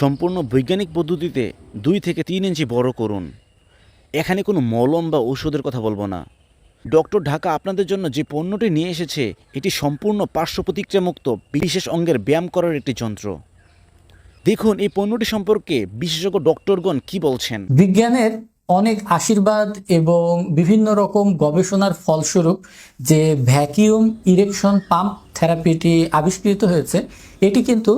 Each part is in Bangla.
সম্পূর্ণ বৈজ্ঞানিক পদ্ধতিতে দুই থেকে তিন ইঞ্চি বড় করুন। এখানে কোনো মলম বা ঔষধের কথা বলব না। ডক্টর ঢাকা আপনাদের জন্য যে পণ্যটি নিয়ে এসেছে, এটি সম্পূর্ণ পার্শ্ব প্রতিক্রিয়ামুক্ত বিশেষ অঙ্গের ব্যায়াম করার একটি যন্ত্র। দেখুন, এই পণ্যটি সম্পর্কে বিশেষজ্ঞ ডক্টরগণ কি বলছেন। বিজ্ঞানের অনেক আশীর্বাদ এবং বিভিন্ন রকম গবেষণার ফলস্বরূপ যে ভ্যাকিউম ইরেকশন পাম্প থেরাপিটি আবিষ্কৃত হয়েছে, এটি কিন্তু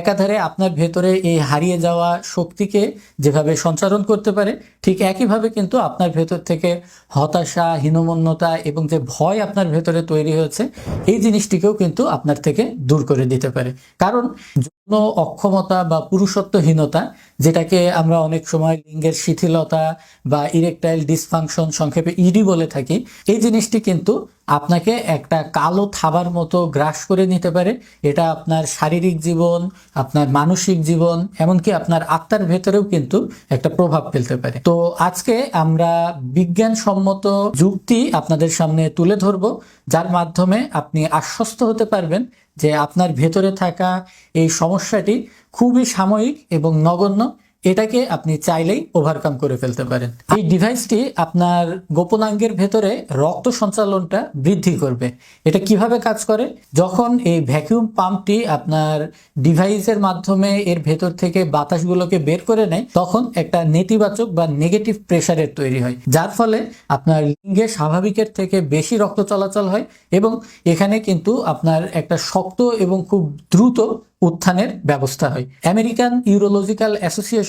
একাধারে আপনার ভেতরে এই হারিয়ে যাওয়া শক্তিকে যেভাবে সঞ্চারণ করতে পারে, ঠিক একইভাবে কিন্তু আপনার ভেতর থেকে হতাশা, হীনমন্যতা এবং যে ভয় আপনার ভেতরে তৈরি হয়েছে, এই জিনিসটিকেও কিন্তু আপনার থেকে দূর করে দিতে পারে। কারণ যৌন অক্ষমতা বা পুরুষত্বহীনতা, যেটাকে আমরা অনেক সময় লিঙ্গের শিথিলতা বা ইরেকটাইল ডিসফাংশন সংক্ষেপে ইডি বলে থাকি, এই জিনিসটি কিন্তু আপনাকে একটা কালো থাবার মতো গ্রাস করে নিতে পারে। এটা আপনার শারীরিক জীবন, আপনার মানসিক জীবন, এমনকি আপনার আত্মার ভেতরেও কিন্তু একটা প্রভাব ফেলতে পারে। তো আজকে আমরা বিজ্ঞানসম্মত যুক্তি আপনাদের সামনে তুলে ধরব, যার মাধ্যমে আপনি আশ্বস্ত হতে পারবেন যে আপনার ভেতরে থাকা এই সমস্যাটি খুবই সাময়িক এবং নগণ্য। এটাকে আপনি চাইলেই ওভারকাম করে ফেলতে পারেন। এই ডিভাইসটি আপনার গোপনাঙ্গের ভেতরে রক্ত সঞ্চালনটা বৃদ্ধি করবে। এটা কীভাবে কাজ করে? যখন এই ভ্যাকিউম পাম্পটি আপনার ডিভাইসের মাধ্যমে এর ভেতর থেকে বাতাসগুলোকে বের করে নেয়, তখন একটা নেতিবাচক বা নেগেটিভ প্রেসারের তৈরি হয়। যার ফলে আপনার লিঙ্গে স্বাভাবিকের থেকে বেশি রক্ত চলাচল হয় এবং এখানে কিন্তু আপনার একটা শক্ত এবং খুব দ্রুত উত্থানের ব্যবস্থা হয়। আমেরিকান ইউরোলজিক্যাল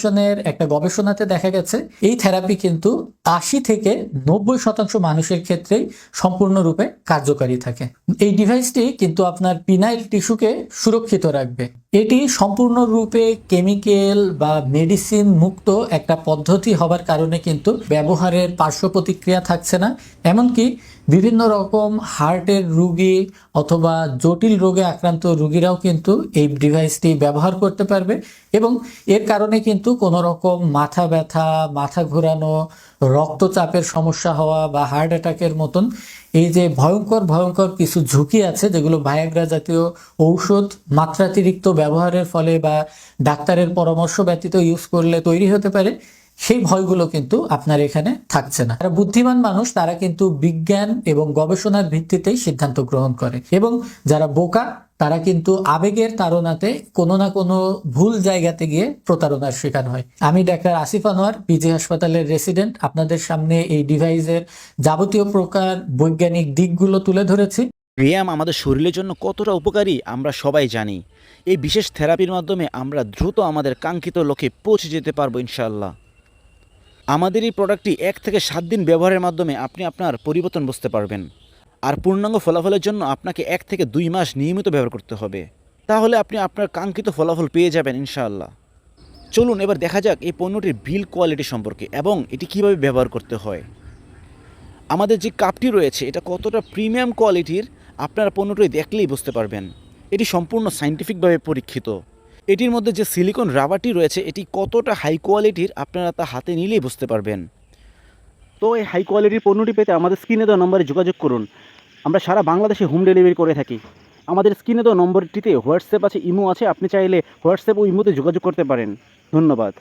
অ্যাসোসিয়েশনের একটা গবেষণাতে দেখা গেছে, এই থেরাপি কিন্তু আশি থেকে নব্বই শতাংশ মানুষের ক্ষেত্রেই সম্পূর্ণরূপে কার্যকারী থাকে। এই ডিভাইসটি কিন্তু আপনার পিনাইল টিস্যুকে সুরক্ষিত রাখবে। এটি সম্পূর্ণরূপে কেমিক্যাল বা মেডিসিন মুক্ত একটা পদ্ধতি হবার কারণে কিন্তু ব্যবহারের পার্শ্ব প্রতিক্রিয়া থাকছে না। এমনকি বিভিন্ন রকম হার্টের রুগী অথবা জটিল রোগে আক্রান্ত রুগীরাও কিন্তু এই ডিভাইসটি ব্যবহার করতে পারবে এবং এর কারণে কিন্তু কোনো রকম মাথা ব্যথা, মাথা ঘোরানো, রক্তচাপের সমস্যা হওয়া বা হার্ট অ্যাটাকের মতন এই যে ভয়ঙ্কর ভয়ঙ্কর কিছু ঝুঁকি আছে যেগুলো ভায়াগ্রা জাতীয় ঔষধ মাত্রাতিরিক্ত ব্যবহারের ফলে বা ডাক্তারের পরামর্শ ব্যতীত ইউজ করলে তৈরি হতে পারে। সেই ভয়গুলো কিন্তু আপনার এখানে থাকছে না। যারা বুদ্ধিমান মানুষ, তারা কিন্তু বিজ্ঞান এবং গবেষণার ভিত্তিতেই সিদ্ধান্ত গ্রহণ করে। এবং যারা বোকা, তারা কিন্তু আবেগের তাড়নাতে কোনো না কোনো ভুল জায়গাতে গিয়ে প্রতারণার শিকার হয়। আমি ডাক্তার আসিফ আনোয়ার পিজি হাসপাতালের রেসিডেন্ট। আপনাদের সামনে এই ডিভাইসের যাবতীয় প্রকার বৈজ্ঞানিক দিকগুলো তুলে ধরেছি। ব্যায়াম আমাদের শরীরের জন্য কতটা উপকারী, আমরা সবাই জানি। এই বিশেষ থেরাপির মাধ্যমে আমরা দ্রুত আমাদের কাঙ্ক্ষিত লক্ষ্যে পৌঁছে যেতে পারব ইনশাআল্লাহ। আমাদের এই প্রোডাক্টটি এক থেকে সাত দিন ব্যবহারের মাধ্যমে আপনি আপনার পরিবর্তন বুঝতে পারবেন। আর পূর্ণাঙ্গ ফলাফলের জন্য আপনাকে এক থেকে দুই মাস নিয়মিত ব্যবহার করতে হবে। তাহলে আপনি আপনার কাঙ্ক্ষিত ফলাফল পেয়ে যাবেন ইনশাআল্লাহ। চলুন এবার দেখা যাক এই পণ্যটির বিল কোয়ালিটি সম্পর্কে এবং এটি কীভাবে ব্যবহার করতে হয়। আমাদের যে কাপটি রয়েছে, এটা কতটা প্রিমিয়াম কোয়ালিটির আপনারা পণ্যটি দেখলেই বুঝতে পারবেন। এটি সম্পূর্ণ সাইন্টিফিকভাবে পরীক্ষিত। এটির মধ্যে যে সিলিকন রাবারটি রয়েছে, এটি কতটা হাই কোয়ালিটির আপনারা তা হাতে নিলেই বুঝতে পারবেন। তো এই হাই কোয়ালিটির পণ্যটি পেতে আমাদের স্ক্রিনে দেওয়া নম্বরে যোগাযোগ করুন। আমরা সারা বাংলাদেশে হোম ডেলিভারি করে থাকি। আমাদের স্ক্রিনে দেওয়া নম্বরটিতে হোয়াটসঅ্যাপ আছে ইমো আছে, আপনি চাইলে হোয়াটসঅ্যাপ ও ইমোতে যোগাযোগ করতে পারেন। ধন্যবাদ।